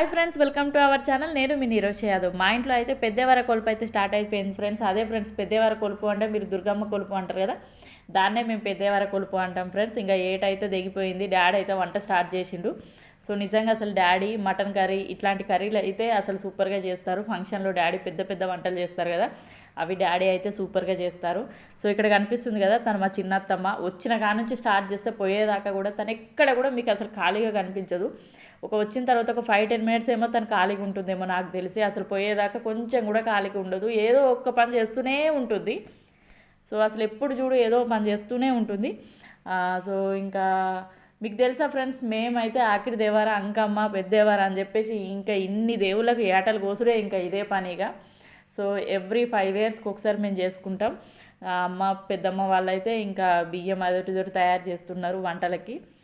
Hi friends welcome to our channel నేను మీ నీరోష్ యాదవ్. మా ఇంట్లో అయితే పెద్దవార కొలుపు అయితే స్టార్ట్ అయిపోయింది ఫ్రెండ్స్ అదే ఫ్రెండ్స్ పెద్దవార కొలుపు అంటే మీరు దుర్గమ్మ కొలుపు అంటారు కదా? దాన్నే మేము పెద్దవార కొలుపు అంటాం ఫ్రెండ్స్ ఇంకా ఏటైతే దిగిపోయింది డాడీ అయితే వంట స్టార్ట్ చేసిండు. సో నిజంగా అసలు డాడీ మటన్ కర్రీ ఇట్లాంటి కర్రీలు అయితే అసలు సూపర్గా చేస్తారు. ఫంక్షన్లో డాడీ పెద్ద పెద్ద వంటలు చేస్తారు కదా అవి డాడీ అయితే సూపర్గా చేస్తారు. సో ఇక్కడ కనిపిస్తుంది కదా తను మా చిన్నత్తమ్మ వచ్చిన కాడ నుంచి స్టార్ట్ చేస్తే పోయేదాకా కూడా తను ఎక్కడ కూడా మీకు అసలు ఖాళీగా కనిపించదు. ఒక వచ్చిన తర్వాత ఒక ఫైవ్ టెన్ మినిట్స్ ఏమో తను ఖాళీగా ఉంటుందేమో నాకు తెలిసి అసలు పోయేదాకా కొంచెం కూడా ఖాళీగా ఉండదు. ఏదో ఒక్క పని చేస్తూనే ఉంటుంది. సో అసలు ఎప్పుడు చూడు ఏదో పని చేస్తూనే ఉంటుంది. సో ఇంకా మీకు తెలుసా ఫ్రెండ్స్ మేమైతే ఆఖరి దేవారా అంకమ్మ పెద్దేవారా అని చెప్పేసి ఇంకా ఇన్ని దేవుళ్ళకి ఏటలు కోసుడే ఇంకా ఇదే పనిగా. సో ఎవ్రీ ఫైవ్ ఇయర్స్కి ఒకసారి మేము చేసుకుంటాం. అమ్మ పెద్దమ్మ వాళ్ళైతే ఇంకా బియ్యం అదొకటి తయారు చేస్తున్నారు వంటలకి.